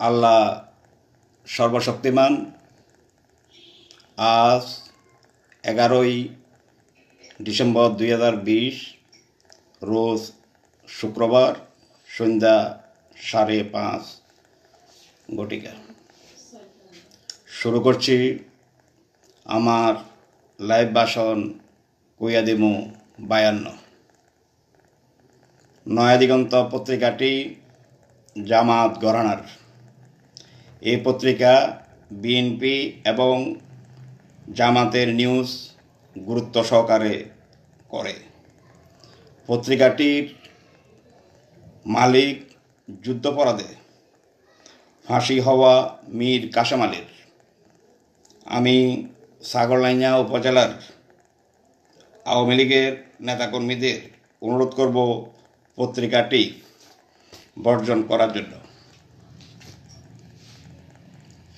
আল্লাহ সর্বশক্তিমান। আজ এগারোই ডিসেম্বর দুই হাজার বিশ, রোজ শুক্রবার সন্ধ্যা সাড়ে পাঁচ ঘটিকা। শুরু করছি আমার লাইভ বাসন কুইয়া দিমু বায়ান্ন। নয়াদিগন্ত পত্রিকাটি জামাত গরানার এই পত্রিকা বিএনপি এবং জামাতের নিউজ গুরুত্ব সহকারে করে। পত্রিকাটির মালিক যুদ্ধপরাধে ফাঁসি হওয়া মীর কাশেম আলীর। আমি সাগরলাইনা উপজেলার আওয়ামী লীগের নেতাকর্মীদের অনুরোধ করব পত্রিকাটি বর্জন করার জন্য।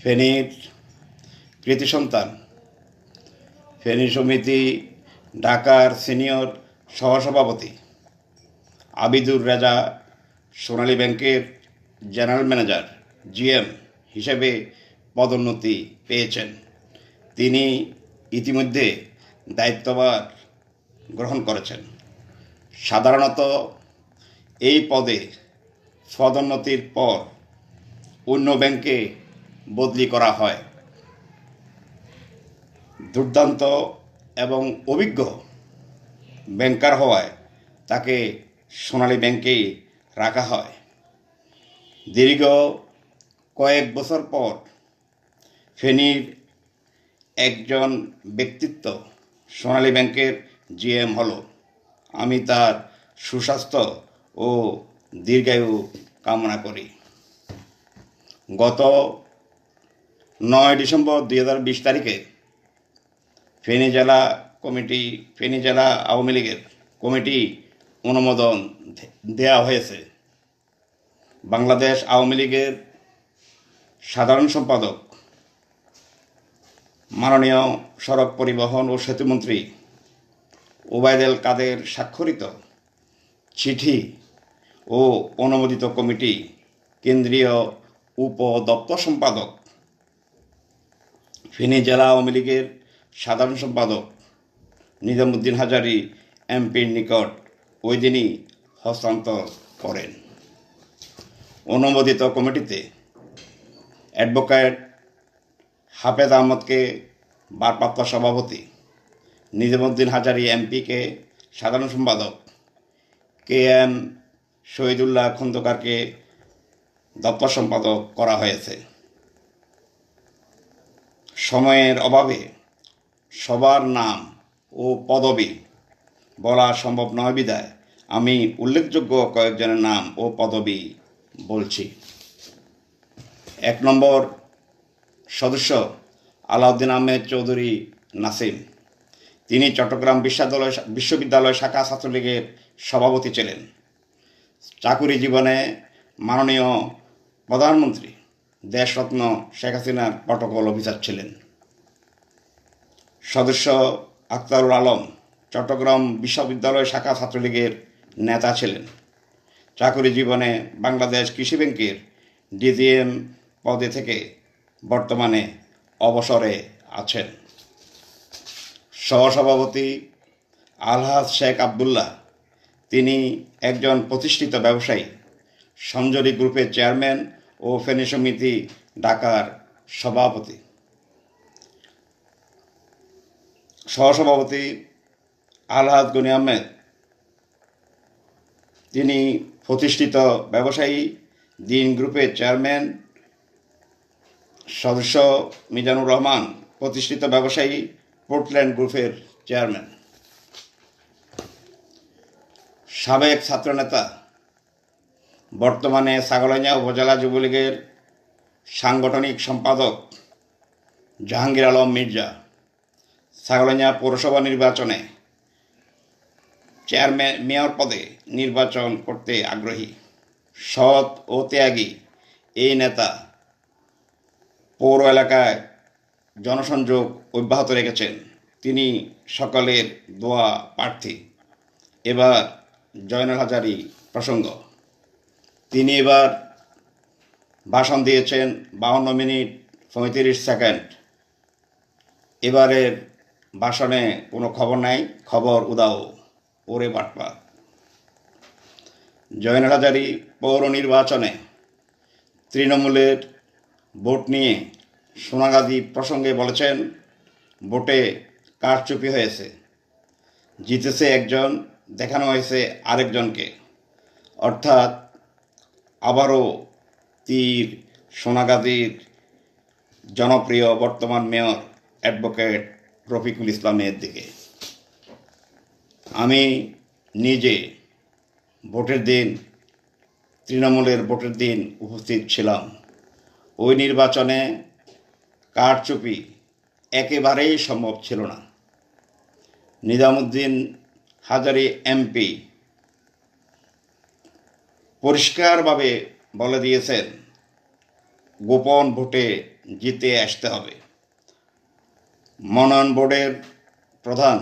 ফেনীর কৃতি সন্তান। ফেনী সমিতি ঢাকার সিনিয়র সহসভাপতি আবিদুর রাজা, সোনালী ব্যাংকের জেনারেল ম্যানেজার জিএম হিসেবে পদোন্নতি পেয়েছেন। তিনি ইতিমধ্যে দায়িত্বভার গ্রহণ করেছেন। সাধারণত এই পদে পদোন্নতির পর অন্য ব্যাংকে বদলি করা হয়। দুর্দান্ত এবং অভিজ্ঞ ব্যাংকার হওয়ায় তাকে সোনালী ব্যাংকেই রাখা হয়। দীর্ঘ কয়েক বছর পর ফেনীর একজন ব্যক্তিত্ব সোনালী ব্যাংকের জিএম হল। আমি তার সুস্বাস্থ্য ও দীর্ঘায়ু কামনা করি। গত নয় ডিসেম্বর দুই হাজার বিশ তারিখে ফেনী জেলা কমিটি, ফেনী জেলা আওয়ামী লীগের কমিটি অনুমোদন দেওয়া হয়েছে। বাংলাদেশ আওয়ামী লীগের সাধারণ সম্পাদক, মাননীয় সড়ক পরিবহন ও সেতুমন্ত্রী ওবায়দেল কাদের স্বাক্ষরিত চিঠি ও অনুমোদিত কমিটি কেন্দ্রীয় উপ দপ্তর সম্পাদক ফেনী জেলা আওয়ামী লীগের সাধারণ সম্পাদক নিজামুদ্দিন হাজারি এমপির নিকট ওই দিনই হস্তান্তর করেন। অনুমোদিত কমিটিতে অ্যাডভোকেট হাফেজ আহমদকে ভারপ্রাপ্ত সভাপতি, নিজামুদ্দিন হাজারি এমপিকে সাধারণ সম্পাদক, কে এম শহীদুল্লাহ খন্দকারকে দপ্তর সম্পাদক করা হয়েছে। সময়ের অভাবে সবার নাম ও পদবি বলা সম্ভব নয় বিদায় আমি উল্লেখযোগ্য কয়েকজনের নাম ও পদবি বলছি। এক নম্বর সদস্য আলাউদ্দিন আহমেদ চৌধুরী নাসিম। তিনি চট্টগ্রাম বিশ্ববিদ্যালয় বিশ্ববিদ্যালয় শাখা ছাত্রলীগের সভাপতি ছিলেন। চাকুরি জীবনে মাননীয় প্রধানমন্ত্রী দেশরত্ন শেখ হাসিনার প্রটোকল অফিসার ছিলেন। সদস্য আক্তারুল আলম চট্টগ্রাম বিশ্ববিদ্যালয় শাখা ছাত্রলীগের নেতা ছিলেন। চাকুরি জীবনে বাংলাদেশ কৃষি ব্যাংকের ডিজিএম পদে থেকে বর্তমানে অবসরে আছেন। সহসভাপতি আলহাজ শেখ আবদুল্লাহ, তিনি একজন প্রতিষ্ঠিত ব্যবসায়ী। সঞ্জরি গ্রুপের চেয়ারম্যান ও ফেনী সমিতি ঢাকার সভাপতি। সহসভাপতি আলহাদ গনি আহমেদ। তিনি প্রতিষ্ঠিত ব্যবসায়ী, দিন গ্রুপের চেয়ারম্যান, সদস্য মিজানুর রহমান, প্রতিষ্ঠিত ব্যবসায়ী, পোর্টল্যান্ড গ্রুপের চেয়ারম্যান। সাবেক ছাত্রনেতা বর্তমানে ছাগলাইয়া উপজেলা যুবলীগের সাংগঠনিক সম্পাদক জাহাঙ্গীর আলম মির্জা ছাগলাইয়া পৌরসভা নির্বাচনে চেয়ারম্যান মেয়র পদে নির্বাচন করতে আগ্রহী। সৎ ও ত্যাগী এই নেতা পৌর এলাকায় জনসংযোগ অব্যাহত রেখেছেন। তিনি সকলের দোয়া প্রার্থী। এবার জয়নাল হাজারি প্রসঙ্গ। তিনি এবার ভাষণ দিয়েছেন বাহান্ন মিনিট পঁয়ত্রিশ সেকেন্ড। এবারের ভাষণে কোনো খবর নাই। খবর উদাও। ওরে বাটপা জয়নাল হাজারি পৌর নির্বাচনে তৃণমূলের ভোট নিয়ে সোনাগাজী প্রসঙ্গে বলেছেন, ভোটে কারচুপি হয়েছে। জিতেছে একজন, দেখানো হয়েছে আরেকজনকে। অর্থাৎ আবারও তীর, সোনাগাজীর জনপ্রিয় বর্তমান মেয়র অ্যাডভোকেট রফিকুল ইসলামের দিকে। আমি নিজে ভোটের দিন, তৃণমূলের ভোটের দিন উপস্থিত ছিলাম। ওই নির্বাচনে কারচুপি একেবারেই সম্ভব ছিল না। নিজামুদ্দিন হাজারি এমপি পরিষ্কারভাবে বলে দিয়েছেন, গোপন ভোটে জিতে আসতে হবে। মনোনয়ন বোর্ডের প্রধান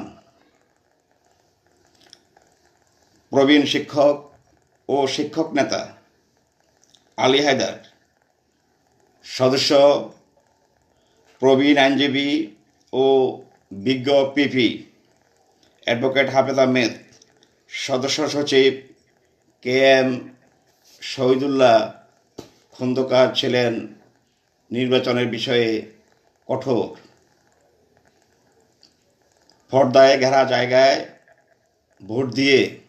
প্রবীণ শিক্ষক ও শিক্ষক নেতা আলী হায়দার, সদস্য প্রবীণ আইনজীবী ও বিজ্ঞ পিপি অ্যাডভোকেট হাফেজ আহমেদ, সদস্য সচিব কে এম শহীদুল্লাহ খন্দকার ছিলেন নির্বাচনের বিষয়ে কঠোর। পর্দায় ঘেরা জায়গায় ভোট দিয়ে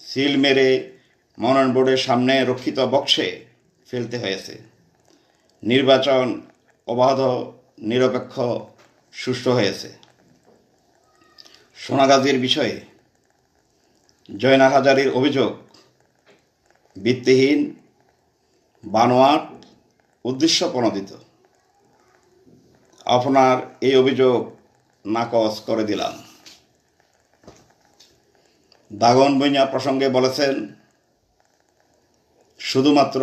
সিল মেরে মনোনয়ন বোর্ডের সামনে রক্ষিত বক্সে ফেলতে হয়েছে। নির্বাচন অবাধ, নিরপেক্ষ, সুষ্ঠু হয়েছে। সোনাগাজীর বিষয়ে জয়নাল হাজারির অভিযোগ ভিত্তিহীন, বানোয়াট উদ্দেশ্য প্রণোদিত আপনার এই অভিযোগ নাকচ করে দিলাম। দাগন বইয়া প্রসঙ্গে বলেছেন, শুধুমাত্র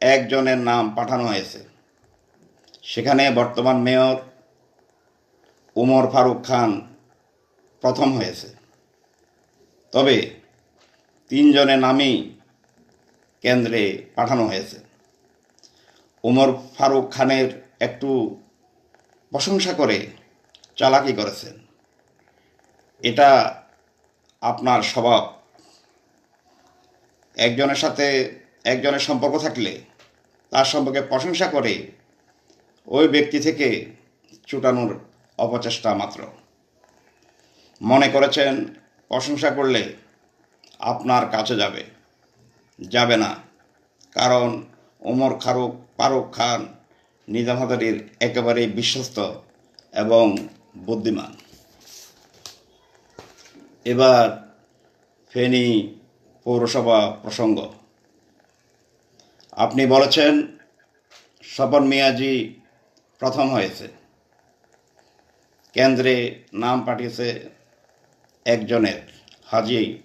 একজনের নাম পাঠানো হয়েছে। সেখানে বর্তমান মেয়র উমর ফারুক খান প্রথম হয়েছে। তবে তিনজনের নামই কেন্দ্রে পাঠানো হয়েছে। উমর ফারুক খানের একটু প্রশংসা করে চালাকি করেছেন। এটা আপনার স্বভাব। একজনের সাথে একজনের সম্পর্ক থাকলে তার সম্পর্কে প্রশংসা করে ওই ব্যক্তি থেকে চুটানোর অপচেষ্টা মাত্র। মনে করেছেন, প্রশংসা করলে আপনার কাছে যাবে। যাবে না। কারণ ওমর ফারুক ফারুক খান, নিজাম হাজারির একেবারেই বিশ্বস্ত এবং বুদ্ধিমান। এবার ফেনী পৌরসভা প্রসঙ্গ। আপনি বলেছেন, স্বপন মিয়াজি প্রথম হয়েছে। কেন্দ্রে নাম পাঠিয়েছে একজনের, হাজি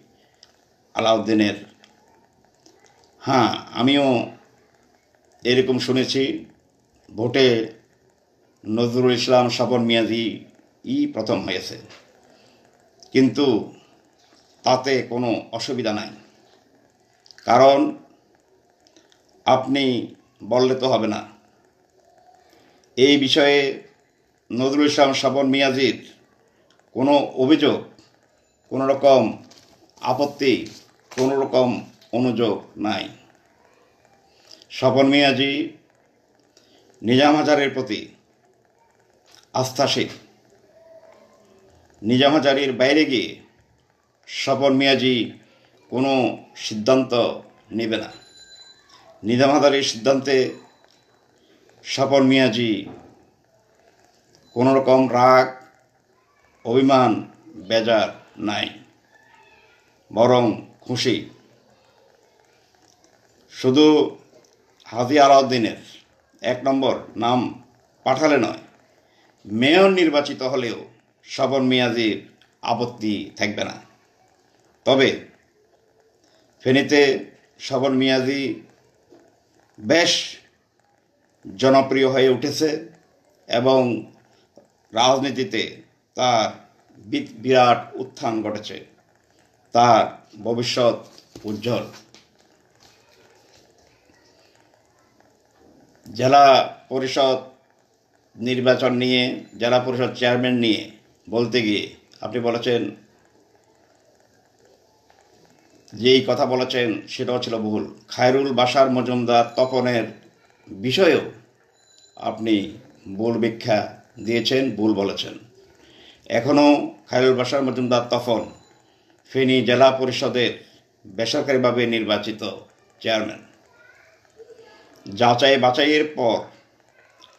আলাউদ্দিনের হ্যাঁ আমিও এরকম শুনেছি। ভোটে নজরুল ইসলাম, স্বপন মিয়াজি ই প্রথম হয়েছে। কিন্তু তাতে কোনো অসুবিধা নাই। কারণ আপনি বললে তো হবে না। এই বিষয়ে নজরুল ইসলাম, স্বপন মিয়াজির কোনো অভিযোগ, কোনো রকম আপত্তি, কোনো রকম অনুযোগ নাই। স্বপন মিয়াজি নিজাম হাজারের প্রতি আস্থাশীল। নিজাম হাজারির বাইরে গিয়ে স্বপন মিয়াজি কোনো সিদ্ধান্ত নেবে না। নিজাম হাজারির সিদ্ধান্তে স্বপন মিয়াজি কোনো রকম রাগ, অভিমান, বেজার নাই, বরং খুশি। শুধু হাজি আলাউদ্দিনের এক নম্বর নাম পাঠালে নয়, মেয়র নির্বাচিত হলেও স্বপন মিয়াজির আপত্তি থাকবে না। তবে ফেনীতে স্বপন মিয়াজি বেশ জনপ্রিয় হয়ে উঠেছে এবং রাজনীতিতে তার বিরাট উত্থান ঘটেছে। তার ভবিষ্যৎ উজ্জ্বল। জেলা পরিষদ নির্বাচন নিয়ে, জেলা পরিষদ চেয়ারম্যান নিয়ে বলতে গিয়ে আপনি বলেছেন, যেই কথা বলেছেন সেটাও ছিল ভুল খায়রুল বাসার মজুমদার তপনের বিষয়েও আপনি ভুল ব্যাখ্যা দিয়েছেন, ভুল বলেছেন। এখনও খায়রুল বাসার মজুমদার তপন ফেনী জেলা পরিষদের বেসরকারিভাবে নির্বাচিত চেয়ারম্যান। যাচাই বাছাইয়ের পর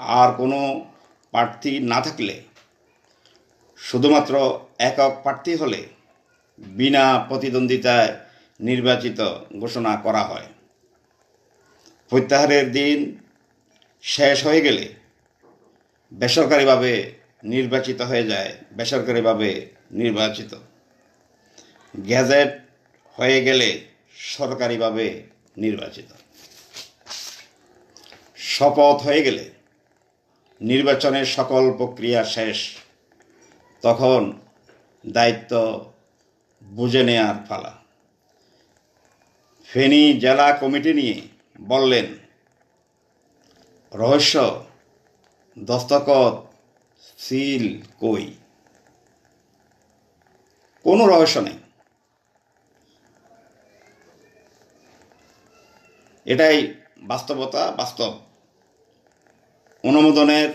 আর কোনো প্রার্থী না থাকলে, শুধুমাত্র একক প্রার্থী হলে বিনা প্রতিদ্বন্দ্বিতায় নির্বাচিত ঘোষণা করা হয়। প্রত্যাহারের দিন শেষ হয়ে গেলে বেসরকারিভাবে নির্বাচিত হয়ে যায়, বেসরকারিভাবে নির্বাচিত। গ্যাজেট হয়ে গেলে সরকারিভাবে নির্বাচিত। শপথ হয়ে গেলে নির্বাচনের সকল প্রক্রিয়া শেষ, তখন দায়িত্ব বুঝে নেয়ার পালা। ফেনী জেলা কমিটি নিয়ে বললেন, রহস্য, দস্তখত, সিল কই? কোনো রহস্য নেই। এটাই বাস্তবতা, বাস্তব অনুমোদনের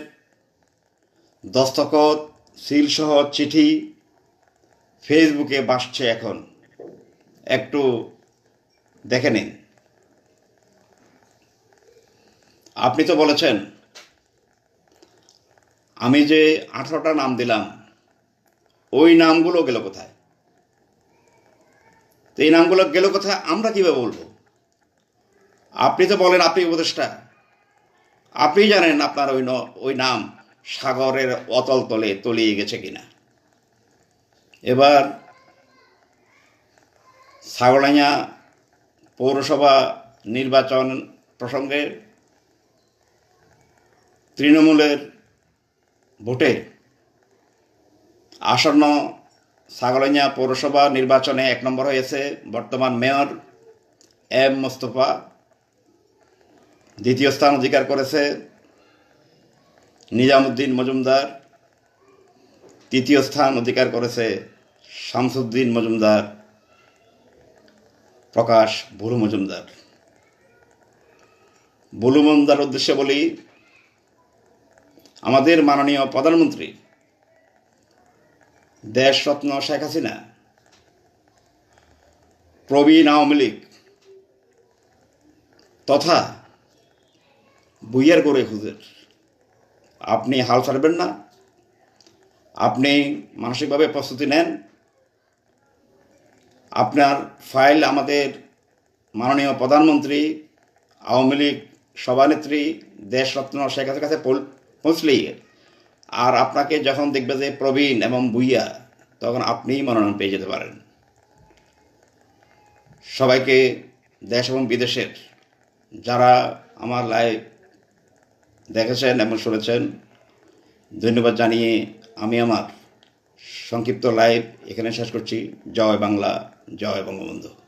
দস্তখত, সিলসহ চিঠি ফেসবুকে বাসছে এখন। একটু দেখে নিন। আপনি তো বলেছেন, আমি যে আঠারোটা নাম দিলাম, ওই নামগুলো গেল কোথায়? তো এই নামগুলো গেল কোথায়, আমরা কীভাবে বলব? আপনি তো বলেন, আপনি উপদেষ্টা। আপনি জানেন আপনার ওই ওই নাম সাগরের অতল তলে তলিয়ে গেছে কিনা। এবার সাগরাইয়া পৌরসভা নির্বাচন প্রসঙ্গে তৃণমূলের ভোটে আসন্ন সাগরাইয়া পৌরসভা নির্বাচনে এক নম্বর হয়েছে বর্তমান মেয়র এম মোস্তফা। দ্বিতীয় স্থান অধিকার করেছে নিজামুদ্দিন মজুমদার। তৃতীয় স্থান অধিকার করেছে শামসুদ্দিন মজুমদার, প্রকাশ বুলু মজুমদার। বুলু মজুমদার উদ্দেশ্যে বলি, আমাদের মাননীয় প্রধানমন্ত্রী দেশরত্ন শেখ হাসিনা প্রবীণ আওয়ামী লীগ তথা বুইয়ার করে খুঁজের আপনি হাল ছাড়বেন না। আপনি মানসিকভাবে প্রস্তুতি নেন। আপনার ফাইল আমাদের মাননীয় প্রধানমন্ত্রী, আওয়ামী লীগ সভানেত্রী, দেশরত্ন শেখ কাছে পৌঁছলেই। আর আপনাকে যখন দেখবে যে প্রবীণ এবং বুইয়া, তখন আপনিই মনোনয়ন পেয়ে যেতে পারেন। সবাইকে দেশ এবং বিদেশের, যারা আমার লাইভ দেখেছেন এবং শুনেছেন। ধন্যবাদ জানিয়ে আমি আমার সংক্ষিপ্ত লাইভ এখানে শেষ করছি। জয় বাংলা, জয় বঙ্গবন্ধু।